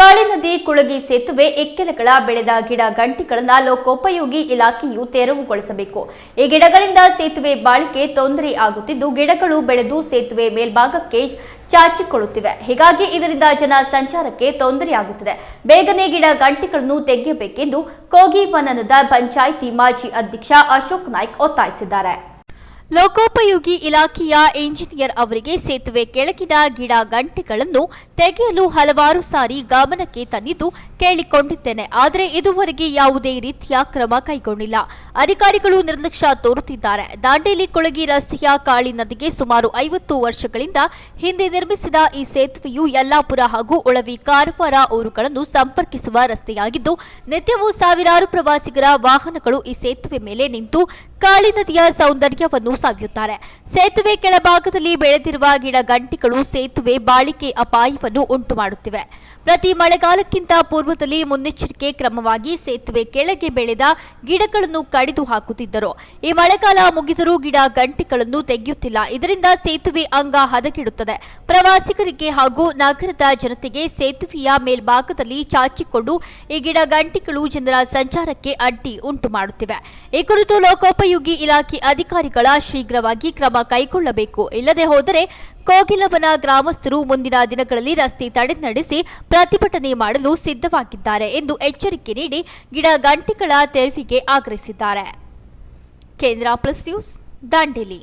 ಕಾಳಿ ನದಿ ಕುಳಗಿ ಸೇತುವೆ ಎಕ್ಕೆಲಗಳ ಬೆಳೆದ ಗಿಡ ಗಂಟಿಗಳನ್ನು ಲೋಕೋಪಯೋಗಿ ಇಲಾಖೆಯು ತೆರವುಗೊಳಿಸಬೇಕು. ಈ ಗಿಡಗಳಿಂದ ಸೇತುವೆ ಬಾಳಿಕೆ ತೊಂದರೆ ಆಗುತ್ತಿದ್ದು, ಗಿಡಗಳು ಬೆಳೆದು ಸೇತುವೆ ಮೇಲ್ಭಾಗಕ್ಕೆ ಚಾಚಿಕೊಳ್ಳುತ್ತಿವೆ. ಹೀಗಾಗಿ ಇದರಿಂದ ಜನ ಸಂಚಾರಕ್ಕೆ ತೊಂದರೆಯಾಗುತ್ತಿದೆ ಬೇಗನೆ ಗಿಡ ಗಂಟಿಗಳನ್ನು ತೆಗೆಯಬೇಕೆಂದು ಕೋಗಿ ವನನದ ಪಂಚಾಯಿತಿ ಮಾಜಿ ಅಧ್ಯಕ್ಷ ಅಶೋಕ್ ನಾಯ್ಕ್ ಒತ್ತಾಯಿಸಿದ್ದಾರೆ. ಲೋಕೋಪಯೋಗಿ ಇಲಾಖೆಯ ಇಂಜಿನಿಯರ್ ಅವರಿಗೆ ಸೇತುವೆ ಕೆಳಗಿದ ಗಿಡ ಗಂಟೆಗಳನ್ನು ತೆಗೆಯಲು ಹಲವಾರು ಸಾರಿ ಗಮನಕ್ಕೆ ತಂದಿದ್ದು ಕೇಳಿಕೊಂಡಿದ್ದೇನೆ. ಆದರೆ ಇದುವರೆಗೆ ಯಾವುದೇ ರೀತಿಯ ಕ್ರಮ ಕೈಗೊಂಡಿಲ್ಲ. ಅಧಿಕಾರಿಗಳು ನಿರ್ಲಕ್ಷ್ಯ ತೋರುತ್ತಿದ್ದಾರೆ. ದಾಂಡೇಲಿ ಕೊಳಗಿ ರಸ್ತೆಯ ಕಾಳಿ ನದಿಗೆ ಸುಮಾರು ಐವತ್ತು ವರ್ಷಗಳಿಂದ ಹಿಂದೆ ನಿರ್ಮಿಸಿದ ಈ ಸೇತುವೆಯು ಯಲ್ಲಾಪುರ ಹಾಗೂ ಉಳವಿ ಕಾರವಾರ ಊರುಗಳನ್ನು ಸಂಪರ್ಕಿಸುವ ರಸ್ತೆಯಾಗಿದ್ದು, ನಿತ್ಯವೂ ಸಾವಿರಾರು ಪ್ರವಾಸಿಗರ ವಾಹನಗಳು ಈ ಸೇತುವೆ ಮೇಲೆ ನಿಂತು ಕಾಳಿ ನದಿಯ ಸೌಂದರ್ಯವನ್ನು ಸವಿಯುತ್ತಾರೆ ಸೇತುವೆ ಕೆಳಭಾಗದಲ್ಲಿ ಬೆಳೆದಿರುವ ಗಿಡ ಗಂಟಿಗಳು ಸೇತುವೆ ಬಾಳಿಕೆ ಅಪಾಯವನ್ನು ಉಂಟು ಮಾಡುತ್ತಿವೆ ಪ್ರತಿ ಮಳೆಗಾಲಕ್ಕಿಂತ ಪೂರ್ವದಲ್ಲಿ ಮುನ್ನೆಚ್ಚರಿಕೆ ಕ್ರಮವಾಗಿ ಸೇತುವೆ ಕೆಳಗೆ ಬೆಳೆದ ಗಿಡಗಳನ್ನು ಕಡಿದು ಹಾಕುತ್ತಿದ್ದರು. ಈ ಮಳೆಗಾಲ ಮುಗಿದರೂ ಗಿಡ ಗಂಟಿಗಳನ್ನು ತೆಗೆಯುತ್ತಿಲ್ಲ. ಇದರಿಂದ ಸೇತುವೆ ಅಂಗ ಹದಗೆಡುತ್ತದೆ. ಪ್ರವಾಸಿಗರಿಗೆ ಹಾಗೂ ನಗರದ ಜನತೆಗೆ ಸೇತುವೆಯ ಮೇಲ್ಭಾಗದಲ್ಲಿ ಚಾಚಿಕೊಂಡು ಈ ಗಿಡ ಗಂಟಿಗಳು ಜನರ ಸಂಚಾರಕ್ಕೆ ಅಡ್ಡಿ ಉಂಟು ಮಾಡುತ್ತಿವೆ ಈ ಕುರಿತು ಲೋಕೋಪಯೋಗಿ ಇಲಾಖೆ ಅಧಿಕಾರಿಗಳ ಶೀಘ್ರವಾಗಿ ಕ್ರಮ ಕೈಗೊಳ್ಳಬೇಕು. ಇಲ್ಲದೆ ಹೋದರೆ ಕೋಗಿಲವನ ಗ್ರಾಮಸ್ಥರು ಮುಂದಿನ ದಿನಗಳಲ್ಲಿ ರಸ್ತೆ ತಡೆ ನಡೆಸಿ ಪ್ರತಿಭಟನೆ ಮಾಡಲು ಸಿದ್ಧವಾಗಿದ್ದಾರೆ ಎಂದು ಎಚ್ಚರಿಕೆ ನೀಡಿ ಗಿಡ ಗಂಟೆಗಳ ತೆರವಿಗೆ ಆಗ್ರಹಿಸಿದ್ದಾರೆ. ಕೇಂದ್ರ ನ್ಯೂಸ್, ದಾಂಡೇಲಿ.